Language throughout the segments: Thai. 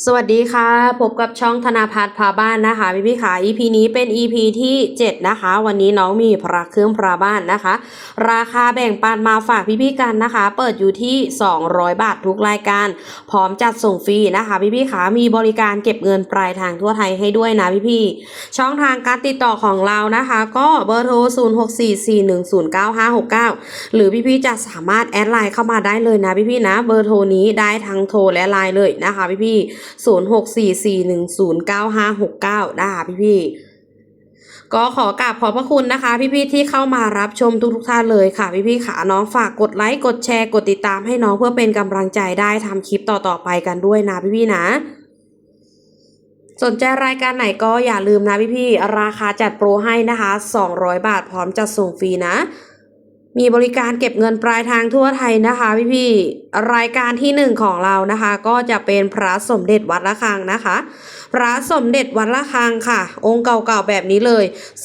สวัสดีค่ะ พบกับช่องธนาพัฒน์พาบ้านนะคะพี่พี่ๆค่ะ EP นี้เป็น EP ที่ 7 นะคะ วันนี้น้องมีพระเครื่องพระบ้านนะคะ ราคาแบ่งปันมาฝากพี่พี่กันนะคะ เปิดอยู่ที่ 200 บาททุกรายการ พร้อมจัดส่งฟรีนะคะพี่พี่ๆค่ะมีบริการเก็บเงินปลายทางทั่วไทยให้ด้วยนะพี่พี่ช่องทางการติดต่อของเรานะคะ ก็เบอร์โทร 0644109569 หรือพี่ๆจะสามารถแอดไลน์เข้ามาได้เลยนะพี่ๆนะเบอร์โทรนี้ได้ทั้งโทรและไลน์เลยนะคะพี่ๆ0644109569นะคะพี่ๆก็ขอกราบขอบพระคุณนะคะ พี่ๆที่เข้ามารับชมทุกๆท่านเลยค่ะ พี่ๆขาน้องฝากกดไลค์กดแชร์กดติดตามให้น้องเพื่อเป็นกำลังใจได้ทำคลิปต่อๆไปกันด้วยนะพี่ๆนะ สนใจรายการไหนก็อย่าลืมนะพี่ๆราคาจัดโปรให้นะคะ 200 บาทพร้อมจัดส่งฟรีนะ มีบริการเก็บเงินปลายทางทั่วไทยนะคะพี่ๆรายการที่หนึ่งของเรานะคะ ก็จะเป็นพระสมเด็จวัดละคังนะคะ พระสมเด็จวัดละคังค่ะ องค์เก่าๆแบบนี้เลย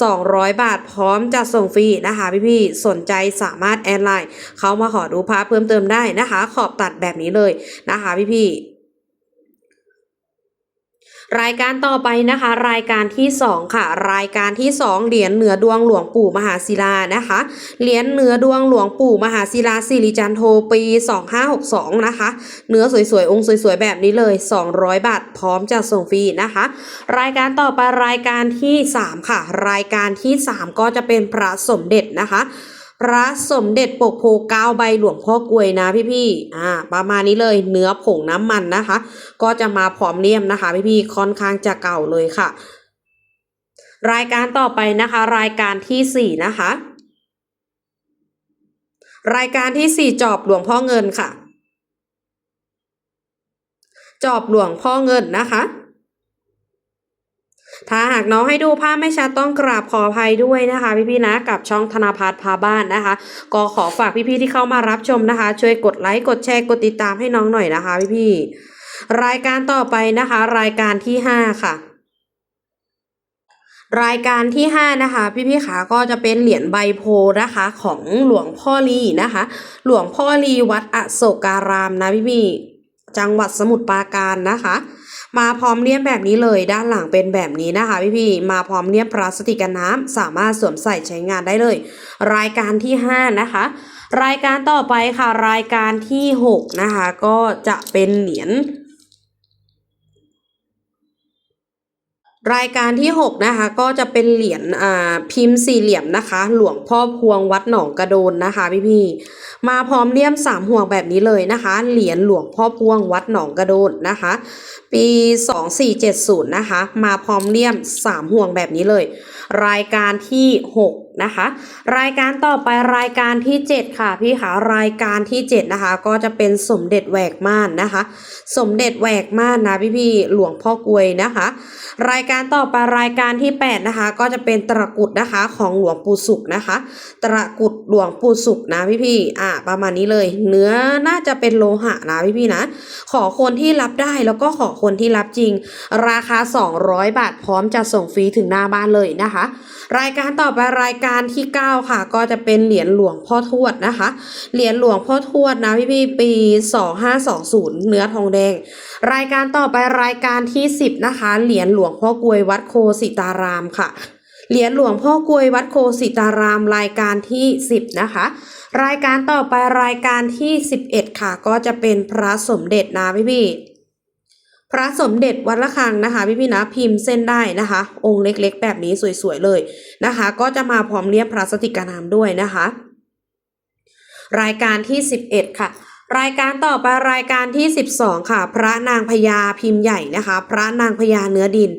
200 บาทพร้อมจะส่งฟรีนะคะ พี่ๆสนใจสามารถแอดไลน์เขามาขอดูพระเพิ่มเติมได้นะคะ ขอบตัดแบบนี้เลยนะคะ พี่ๆ รายการต่อไปนะคะ รายการที่สองค่ะ รายการที่สองเหรียญเหนือดวงหลวงปู่มหาศิลานะคะ เหรียญเหนือดวงหลวงปู่มหาศิลาสิริจันโทปี 2562 นะคะ เนื้อสวยๆ องค์สวยๆ แบบนี้เลย 200 บาท พร้อมจะส่งฟรีนะคะ รายการต่อไปรายการที่ 3 ค่ะ รายการที่ 3 ก็จะเป็นพระสมเด็จนะคะ พระสมเด็จปกโพเก้าใบหลวงพ่อกลวยนะพี่ๆอ่า ประมาณนี้เลยเนื้อผงน้ำมันนะคะ ก็จะมาพร้อมเลี่ยมนะคะ พี่ๆค่อนข้างจะเก่าเลยค่ะ รายการต่อไปนะคะ รายการที่สี่นะคะ รายการที่สี่จอบหลวงพ่อเงินค่ะ จอบหลวงพ่อเงินนะคะ ถ้าหากน้องให้ดูภาพไม่ชัดต้องกราบขออภัยด้วยนะคะ พี่ๆนะกับช่องธนาพัฒน์พาบ้านนะคะ ก็ขอฝากพี่ๆที่เข้ามารับชมนะคะ ช่วยกดไลค์กดแชร์กดติดตามให้น้องหน่อยนะคะ พี่ๆรายการต่อไปนะคะ รายการที่ห้าค่ะรายการที่ห้านะคะ พี่ๆขาก็จะเป็นเหรียญใบโพนะคะ ของหลวงพ่อลีนะคะ หลวงพ่อลีวัดอโศการามนะพี่ๆจังหวัดสมุทรปราการนะคะ มาพร้อมเลี่ยมแบบนี้เลยด้านหลังเป็นแบบนี้นะคะพี่ๆมาพร้อมเลี่ยมพลาสติกกันน้ำสามารถสวมใส่ใช้งานได้เลย รายการที่ห้านะคะ รายการต่อไปค่ะรายการที่หกนะคะ ก็จะเป็นเหรียญ รายการที่ 6 นะคะ ก็จะเป็นเหรียญอ่าพิมพ์สี่เหลี่ยมนะคะ หลวงพ่อพวงวัดหนองกระโดนนะคะพี่พีมาพร้อมเลี่ยมสามห่วงแบบนี้เลยนะคะ เหรียญหลวงพ่อพวงวัดหนองกระโดนนะคะ ปี 2470 นะคะ มาพร้อมเลี่ยมสามห่วงแบบนี้เลย รายการที่ 6 นะคะ รายการต่อไปรายการที่ 7 ค่ะพี่คะรายการที่ 7 นะคะ ก็จะเป็นสมเด็จแหวกม่านนะคะ สมเด็จแหวกม่านนะพี่ๆหลวงพ่อกลวยนะคะ รายการต่อไปรายการที่ 8 นะคะ ก็จะเป็นตระกุดนะคะของหลวงปู่สุขนะคะตระกุดหลวงปู่สุขนะพี่ๆอ่าประมาณนี้เลย เนื้อน่าจะเป็นโลหะนะพี่ๆนะ ขอคนที่รับได้แล้วก็ขอคนที่รับจริง ราคา 200 บาทพร้อมจะส่งฟรีถึงหน้าบ้านเลยนะคะรายการต่อไปรายการที่ 9 ค่ะ ก็จะเป็นเหรียญหลวงพ่อทวดนะคะ เหรียญหลวงพ่อทวดนะพี่ๆปี 2520 เนื้อทองแดง รายการต่อไปรายการที่ 10 นะคะ เหรียญหลวงพ่อกลวยวัดโคสิตารามค่ะเหรียญหลวงพ่อกลวยวัดโคสิตารามรายการที่ 10 นะคะ รายการต่อไปรายการที่ 11 ค่ะ ก็จะเป็นพระสมเด็จนะพี่พี่ พระสมเด็จวัดละคังนะคะพี่พี่นะพิมพ์เส้นได้นะคะ องค์เล็กๆ แบบนี้สวยๆเลยนะคะ ก็จะมาพร้อมเลี่ยมพลาสติกกระนามด้วยนะคะ รายการที่ 11 ค่ะ รายการต่อไปรายการที่ 12 ค่ะ พระนางพญาพิมพ์ใหญ่นะคะ พระนางพญาเนื้อดิน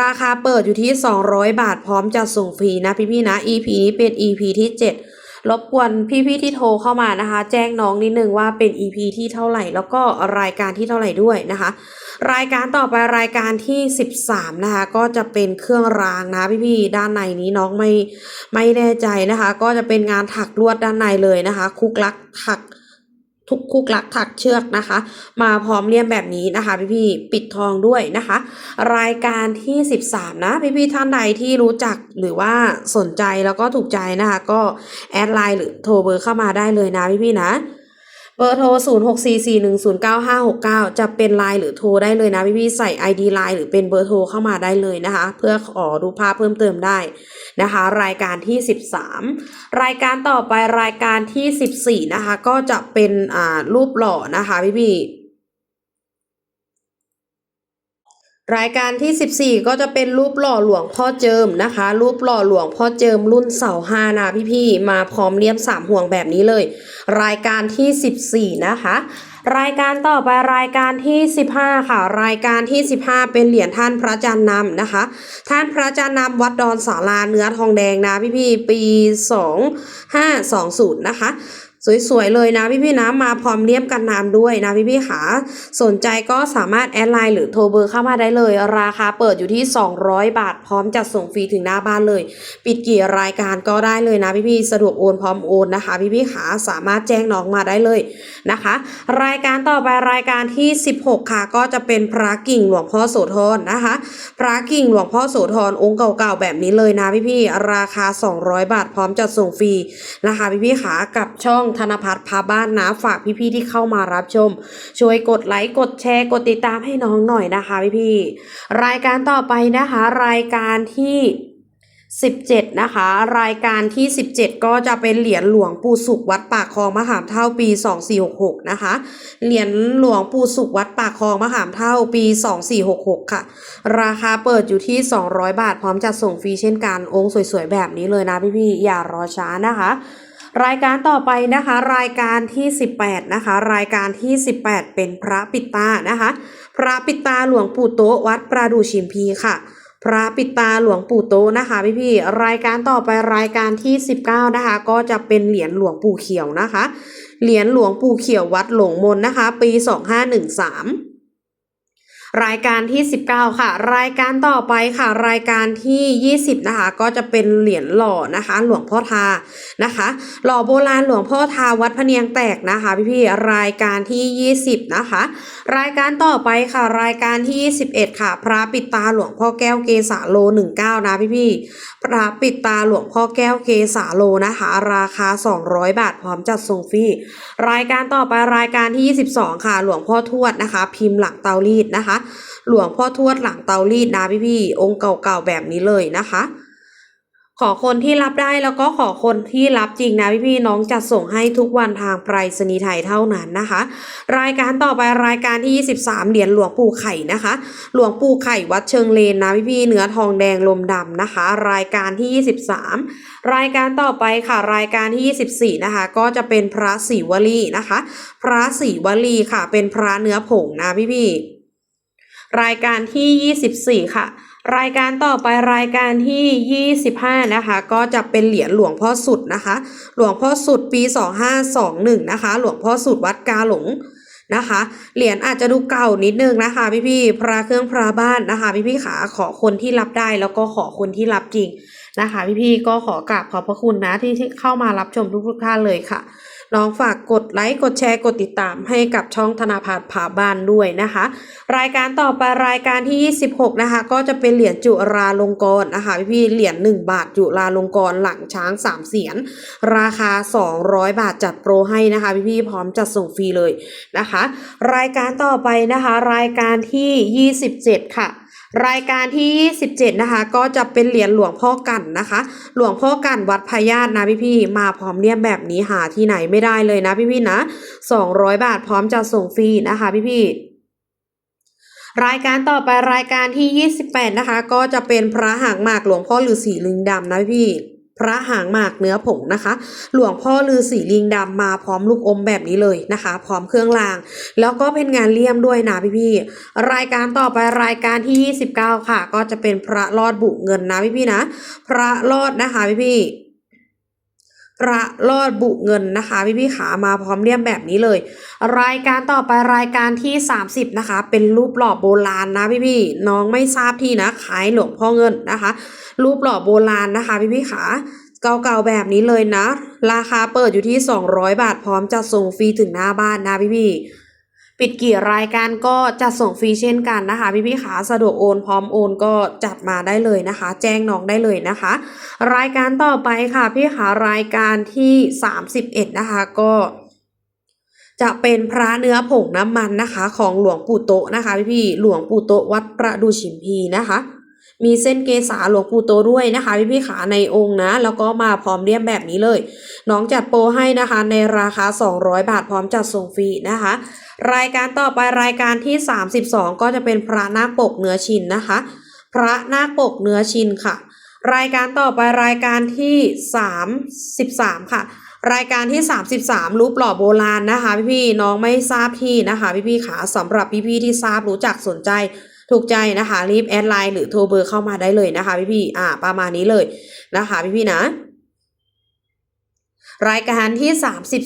ราคาเปิดอยู่ที่ 200 บาทพร้อมจะส่งฟรีนะพี่ๆนะ EP นี้เป็น EP ที่ 7รบกวนพี่ๆที่โทรเข้ามานะคะ แจ้งน้องนิดนึงว่าเป็น EP ที่เท่าไหร่ แล้วก็รายการที่เท่าไหร่ด้วยนะคะ รายการต่อไปรายการที่ 13 นะคะ ก็จะเป็นเครื่องรางนะพี่ๆด้านในนี้น้องไม่ไม่แน่ใจนะคะ ก็จะเป็นงานถักลวดด้านในเลยนะคะ คุกลักถักทุกคุกลักถักเชือกนะคะ มาพร้อมเลี่ยมแบบนี้นะคะ พี่ๆปิดทองด้วยนะคะ รายการที่ 13 นะ พี่ๆท่านใดที่รู้จักหรือว่าสนใจแล้วก็ถูกใจนะคะ ก็แอดไลน์หรือโทรเบอร์เข้ามาได้เลยนะพี่ๆนะ เบอร์โทร 0644109569 จะเป็นไลน์หรือโทรได้เลยนะพี่ๆใส่ ID ไลน์หรือเป็นเบอร์โทรเข้ามาได้เลยนะคะ เพื่อขอดูภาพเพิ่มเติมได้นะคะ รายการที่ 13 รายการต่อไปรายการที่ 14 นะคะ ก็จะเป็นอ่ารูปหล่อนะคะพี่ๆ รายการที่ 14 ก็จะเป็นรูปหล่อหลวงพ่อเจิมนะคะ รูปหล่อหลวงพ่อเจิมรุ่นเสาห้านะพี่ๆมาพร้อมเลี่ยมสามห่วงแบบนี้เลย รายการที่ 14 นะคะ รายการต่อไปรายการที่ 15 ค่ะ รายการที่ 15 เป็นเหรียญท่านพระจันทร์นำนะคะ ท่านพระจันทร์นำวัดดอนสาราเนื้อทองแดงนะพี่ๆปี 2520 นะคะ สวยๆเลยนะพี่ๆนะมาพร้อมเลียมกันน้ำด้วยนะพี่ๆขาสนใจก็สามารถแอดไลน์หรือโทรเบอร์เข้ามาได้เลย ราคาเปิดอยู่ที่ 200 บาท พร้อมจัดส่งฟรีถึงหน้าบ้านเลย ปิดกี่รายการก็ได้เลยนะพี่ๆสะดวกโอนพร้อมโอนนะคะ พี่ๆขาสามารถแจ้งน้องมาได้เลยนะคะ รายการต่อไปรายการที่ 16 ค่ะก็จะเป็นพระกิ่งหลวงพ่อโสธรนะคะ พระกิ่งหลวงพ่อโสธรองค์เก่าๆแบบนี้เลยนะพี่ๆราคา 200 บาท พร้อมจัดส่งฟรีนะคะพี่ๆขากับช่องธนพัฒน์พาบ้านนะฝากพี่ๆที่เข้ามารับชม ช่วยกดไลค์กดแชร์กดติดตามให้น้องหน่อยนะคะพี่ๆรายการต่อไปนะคะ รายการที่17 นะคะ รายการที่ 17 ก็จะเป็นเหรียญหลวงปู่สุขวัดปากคลองมะขามเท่าปี 2466 นะคะ เหรียญหลวงปู่สุขวัดปากคลองมะขามเท่าปี 2466 ค่ะ ราคาเปิดอยู่ที่ 200 บาท พร้อมจัดส่งฟรีเช่นกันองค์สวยๆ แบบนี้เลยนะพี่ๆอย่ารอช้านะคะ รายการต่อไปนะคะ รายการที่ 18 นะคะ รายการที่ 18 เป็นพระปิตานะคะ พระปิตาหลวงปู่โตวัดประดูชิมพีค่ะ พระปิตาหลวงปู่โตนะคะพี่พี่ๆรายการต่อไปรายการที่ 19 นะคะ ก็จะเป็นเหรียญหลวงปู่เขียวนะคะ เหรียญหลวงปู่เขียววัดหลงมนนะคะ ปี 2513 รายการที่ 19 ค่ะ รายการต่อไปค่ะ รายการที่ 20 นะคะ ก็จะเป็นเหรียญหล่อนะคะ หลวงพ่อทานะคะ หล่อโบราณหลวงพ่อทาวัดพะเนียงแตกนะคะพี่ๆรายการที่ 20 นะคะ รายการต่อไปค่ะ รายการที่ 21 ค่ะ พระปิดตาหลวงพ่อแก้วเกษาโล 19 นะพี่ๆพระปิดตาหลวงพ่อแก้วเกษาโลนะคะ ราคา 200 บาทพร้อมจัดส่งฟรีรายการต่อไปรายการที่ 22 ค่ะ หลวงพ่อทวดนะคะ พิมพ์หลังเตารีดนะคะหลวงพ่อทวดหลังเตารีดนะพี่ๆองค์เก่าๆแบบนี้เลยนะคะ ขอคนที่รับได้แล้วก็ขอคนที่รับจริงนะพี่ๆน้องจัดส่งให้ทุกวันทางไปรษณีย์ไทยเท่านั้นนะคะ รายการต่อไปรายการที่ 23 เหรียญหลวงปู่ไข่นะคะ หลวงปู่ไข่วัดเชิงเลนนะพี่ๆเนื้อทองแดงลมดำนะคะ รายการที่ 23รายการต่อไปค่ะรายการที่ 24 นะคะ ก็จะเป็นพระศรีวลีนะคะ พระศรีวลีค่ะเป็นพระเนื้อผงนะพี่ๆ รายการที่ 24 ค่ะ รายการต่อไปรายการที่ 25 นะคะ ก็จะเป็นเหรียญหลวงพ่อสุดนะคะ หลวงพ่อสุดปี 2521 นะคะ หลวงพ่อสุดวัดกาหลงนะคะ เหรียญอาจจะดูเก่านิดนึงนะคะพี่ๆพระเครื่องพระบ้านนะคะ พี่ๆขาขอคนที่รับได้แล้วก็ขอคนที่รับจริงนะคะ พี่ๆก็ขอกราบขอบพระคุณนะที่ที่เข้ามารับชมทุกๆท่านเลยค่ะ น้องฝากกดไลค์กดแชร์กดติดตามให้กับช่องธนาพาร์ผาบ้านด้วยนะคะ รายการต่อไปรายการที่ 26 นะคะ ก็จะเป็นเหรียญจุราลงกรณ์นะคะพี่ๆเหรียญ1บาทจุราลงกรณ์หลังช้าง3เสียนราคา 200 บาทจัดโปรให้นะคะพี่ๆพร้อมจัดส่งฟรีเลยนะคะ รายการต่อไปนะคะ รายการที่ 27 ค่ะ รายการที่ 17 นะคะ ก็จะเป็นเหรียญหลวงพ่อกันนะคะ หลวงพ่อกันวัดพญาตนะพี่ๆมาพร้อมเลี่ยมแบบนี้หาที่ไหนไม่ได้เลยนะพี่ๆนะ 200 บาทพร้อมจะส่งฟรีนะคะพี่ๆรายการต่อไปรายการที่ 28 นะคะ ก็จะเป็นพระหางหมากหลวงพ่อฤาษีลิงดำนะพี่ พระหางหมากเนื้อผงนะคะ หลวงพ่อลือสีลิงดำมาพร้อมลูกอมแบบนี้เลยนะคะ พร้อมเครื่องราง แล้วก็เป็นงานเลี่ยมด้วยนะพี่พี่รายการต่อไปรายการที่ 29 ค่ะ ก็จะเป็นพระรอดบุเงินนะพี่พี่นะ พระรอดนะคะพี่พี่ กระลอดบุเงินนะคะพี่พี่ขามาพร้อมเลี่ยมแบบนี้เลย รายการต่อไปรายการที่ 30 นะคะ เป็นรูปหล่อโบราณนะพี่พี่น้องไม่ทราบที่นะขายหลวงพ่อเงินนะคะ รูปหล่อโบราณนะคะพี่พี่ขาเก่าๆแบบนี้เลยนะ ราคาเปิดอยู่ที่ 200 บาทพร้อมจะส่งฟรีถึงหน้าบ้านนะพี่พี่ ปิดกี่รายการก็จะส่งฟรีเช่นกันนะคะ พี่พี่ๆขาสะดวกโอนพร้อมโอนก็จัดมาได้เลยนะคะ แจ้งน้องได้เลยนะคะ รายการต่อไปค่ะพี่ขารายการที่ 31 นะคะก็จะเป็นพระเนื้อผงน้ำมันนะคะ ของหลวงปู่โตนะคะพี่พี่ๆหลวงปู่โตวัดประดูชิมพีนะคะ มีเส้นเกษาหลวงปู่โตด้วยนะคะพี่พี่ๆขาในองค์นะ แล้วก็มาพร้อมเลี่ยมแบบนี้เลย น้องจัดโปรให้นะคะในราคา 200 บาทพร้อมจัดส่งฟรีนะคะ รายการต่อไปรายการที่ 32 ก็จะเป็นพระนาคปกเนื้อชินนะคะ พระนาคปกเนื้อชินค่ะ รายการต่อไปรายการที่ 33 ค่ะ รายการที่ 33 รูปหล่อโบราณนะคะ พี่ๆน้องไม่ทราบที่นะคะ พี่ๆขาสำหรับพี่ๆที่ทราบรู้จักสนใจถูกใจนะคะรีบแอดไลน์หรือโทรเบอร์เข้ามาได้เลยนะคะพี่ๆอ่าประมาณนี้เลยนะคะพี่ๆนะ รายการที่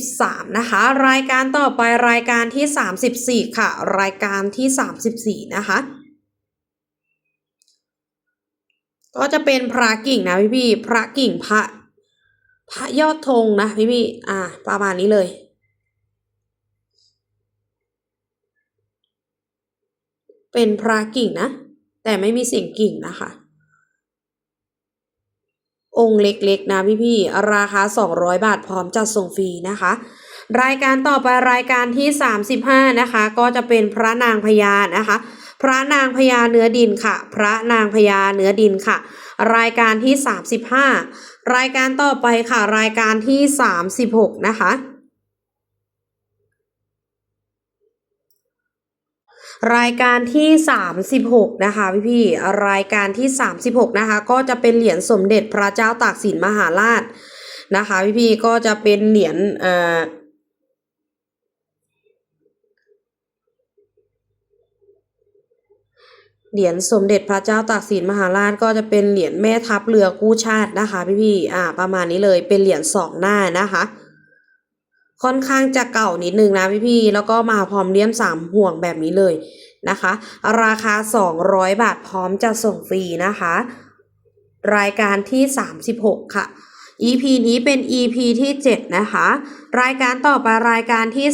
33 นะคะ รายการต่อไปรายการที่ 34 ค่ะ รายการที่ 34 นะคะ ก็จะเป็นพระกิ่งนะพี่พี่พระกิ่งพระพระยอดธงนะพี่พี่อ่า ประมาณนี้เลยเป็นพระกิ่งนะ แต่ไม่มีเสียงกิ่งนะคะ องค์เล็กๆนะพี่ๆราคา 200 บาทพร้อมจัดส่งฟรีนะคะ รายการต่อไปรายการที่ 35 นะคะ ก็จะเป็นพระนางพญานะคะ พระนางพญาเนื้อดินค่ะ พระนางพญาเนื้อดินค่ะ รายการที่ 35 รายการต่อไปค่ะ รายการที่ 36 นะคะ รายการที่ 36 นะคะพี่พี่รายการที่ 36 นะคะ ก็จะเป็นเหรียญสมเด็จพระเจ้าตากสินมหาราชนะคะพี่พี่ก็จะเป็นเหรียญเอ่อเหรียญสมเด็จพระเจ้าตากสินมหาราชก็จะเป็นเหรียญแม่ทัพเรือกู้ชาตินะคะ พี่พี่อ่า ประมาณนี้เลยเป็นเหรียญสองหน้านะคะ ค่อนข้างจะเก่านิดนึงนะพี่พี่แล้วก็มาพร้อมเลี่ยมสามห่วงแบบนี้เลยนะคะ ราคา 200 บาทพร้อมจะส่งฟรีนะคะ รายการที่ 36 ค่ะ EP นี้เป็น EP ที่ 7 นะคะ รายการต่อไปรายการที่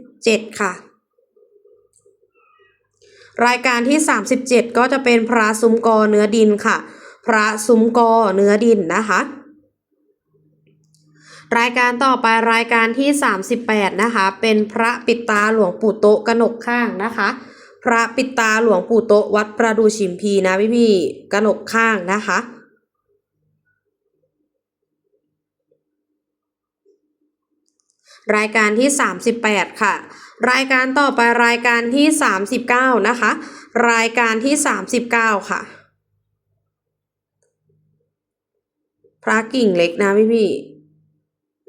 37 ค่ะ รายการที่ 37 ก็จะเป็นพระซุ้มกอเนื้อดินค่ะ พระซุ้มกอเนื้อดินนะคะ รายการต่อไปรายการที่ 38 นะคะ เป็นพระปิดตาหลวงปู่โตะกนกข้างนะคะ พระปิดตาหลวงปู่โตวัดประดูชิมพีนะพี่พี่ๆกนกข้างนะคะ รายการที่ 38 ค่ะ รายการต่อไปรายการที่ 39 นะคะ รายการที่ 39 ค่ะ พระกิ่งเล็กนะพี่พี่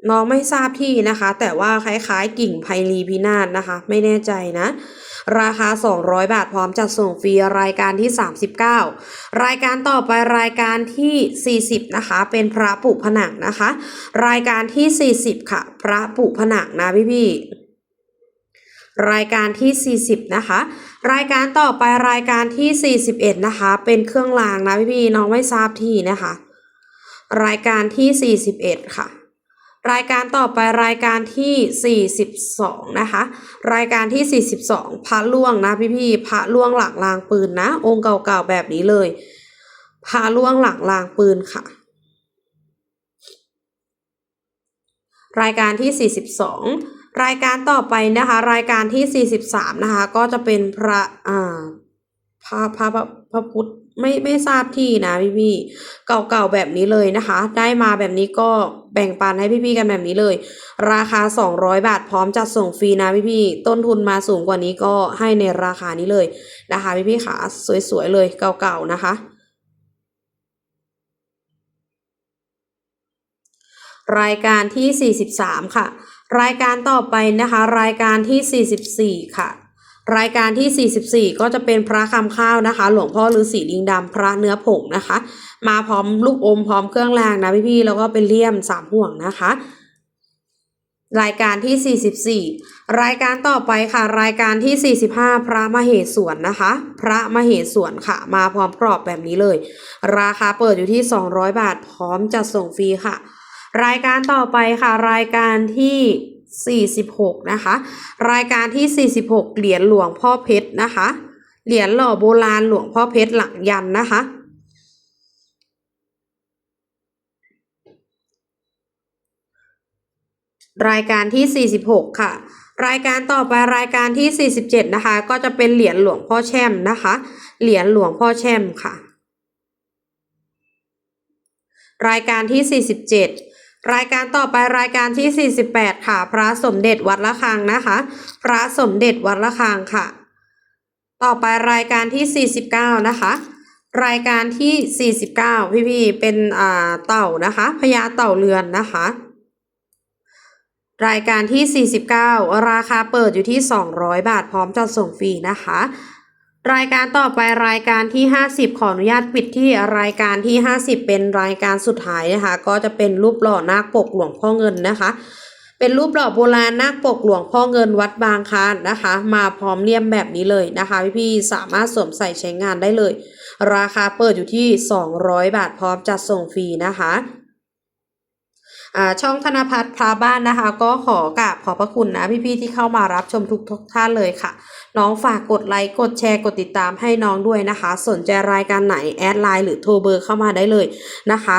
น้องไม่ทราบที่นะคะ แต่ว่าคล้ายๆ กิ่งไพลีพินาศนะคะ ไม่แน่ใจนะ ราคา 200 บาทพร้อมจัดส่งฟรีรายการที่ 39 รายการต่อไปรายการที่ 40 นะคะ เป็นพระปุผนังนะคะ รายการที่ 40 ค่ะ พระปุผนังนะพี่พี่ๆรายการที่ 40 นะคะ รายการต่อไปรายการที่ 41 นะคะ เป็นเครื่องรางนะพี่พี่ๆน้องไม่ทราบที่นะคะ รายการที่ 41 ค่ะ รายการต่อไปรายการที่ 42 นะคะ รายการที่ 42 พระล่วงนะพี่พี่พระล่วงหลังรางปืนนะ องค์เก่าๆแบบนี้เลยพระล่วงหลังรางปืนค่ะ รายการที่ 42 รายการต่อไปนะคะ รายการที่ 43 นะคะ ก็จะเป็นพระอ่าพระพระพระพุทธ ไม่ไม่ทราบที่นะพี่พี่เก่าๆแบบนี้เลยนะคะ ได้มาแบบนี้ก็แบ่งปันให้พี่ๆกันแบบนี้เลย ราคา 200 บาทพร้อมจัดส่งฟรีนะพี่พี่ต้นทุนมาสูงกว่านี้ก็ให้ในราคานี้เลยนะคะพี่พี่ขาสวยๆเลยเก่าๆนะคะรายการที่ 43 ค่ะ รายการต่อไปนะคะ รายการที่ 44 ค่ะ รายการที่ 44 ก็จะเป็นพระคำข้าวนะคะ หลวงพ่อฤาษีลิงดำพระเนื้อผงนะคะ มาพร้อมลูกอมพร้อมเครื่องรางนะพี่ๆแล้วก็เป็นเลี่ยมสามห่วงนะคะ รายการที่ 44 รายการต่อไปค่ะ รายการที่ 45 พระมเหสวนนะคะ พระมเหสวนค่ะ มาพร้อมกรอบแบบนี้เลย ราคาเปิดอยู่ที่ 200 บาท พร้อมจัดส่งฟรีค่ะ รายการต่อไปค่ะ รายการที่ 46 นะคะ รายการที่ 46 เหรียญหลวงพ่อเพชรนะคะ เหรียญหล่อโบราณหลวงพ่อเพชรหลังยันนะคะ รายการที่ 46 ค่ะ รายการต่อไปรายการที่ 47 นะคะ ก็จะเป็นเหรียญหลวงพ่อแช่มนะคะ เหรียญหลวงพ่อแช่มค่ะ รายการที่ 47 รายการต่อไปรายการที่ 48 ค่ะ พระสมเด็จวัดละคังนะคะ พระสมเด็จวัดละคังค่ะ ต่อไปรายการที่ 49 นะคะ รายการที่ 49 พี่พี่ๆเป็นอ่าเต่านะคะพญาเต่าเรือนนะคะ รายการที่ 49 ราคาเปิดอยู่ที่ 200 บาทพร้อมจัดส่งฟรีนะคะ รายการต่อไปรายการที่ 50 ขออนุญาตปิดที่รายการที่ 50 เป็นรายการสุดท้ายนะคะ ก็จะเป็นรูปหล่อนาคปกหลวงพ่อเงินนะคะ เป็นรูปหล่อโบราณนาคปกหลวงพ่อเงินวัดบางคานนะคะ มาพร้อมเลี่ยมแบบนี้เลยนะคะพี่ๆสามารถสวมใส่ใช้งานได้เลย ราคาเปิดอยู่ที่ 200 บาทพร้อมจัดส่งฟรีนะคะ ช่องธนพัฒน์พาบ้านนะคะ ก็ขอกราบขอบพระคุณนะพี่ๆที่เข้ามารับชมทุกทุกท่านเลยค่ะ น้องฝากกดไลค์กดแชร์กดติดตามให้น้องด้วยนะคะ สนใจรายการไหนแอดไลน์หรือโทรเบอร์เข้ามาได้เลยนะคะ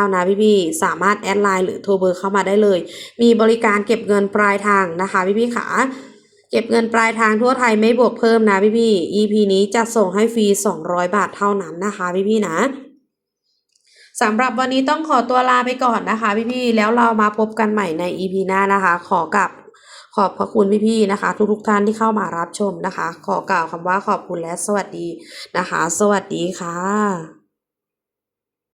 0644109569 นะพี่ๆสามารถแอดไลน์หรือโทรเบอร์เข้ามาได้เลย มีบริการเก็บเงินปลายทางนะคะพี่ๆขาเก็บเงินปลายทางทั่วไทยไม่บวกเพิ่มนะพี่ๆ EP นี้จะส่งให้ฟรี 200 บาทเท่านั้นนะคะพี่ๆนะ สำหรับวันนี้ต้องขอตัวลาไปก่อนนะคะ พี่ๆ แล้วเรามาพบกันใหม่ใน EP หน้านะคะ ขอกับขอบพระคุณพี่ๆนะคะ ทุกๆท่านที่เข้ามารับชมนะคะ ขอกล่าวคำว่าขอบคุณและสวัสดีนะคะ สวัสดีค่ะ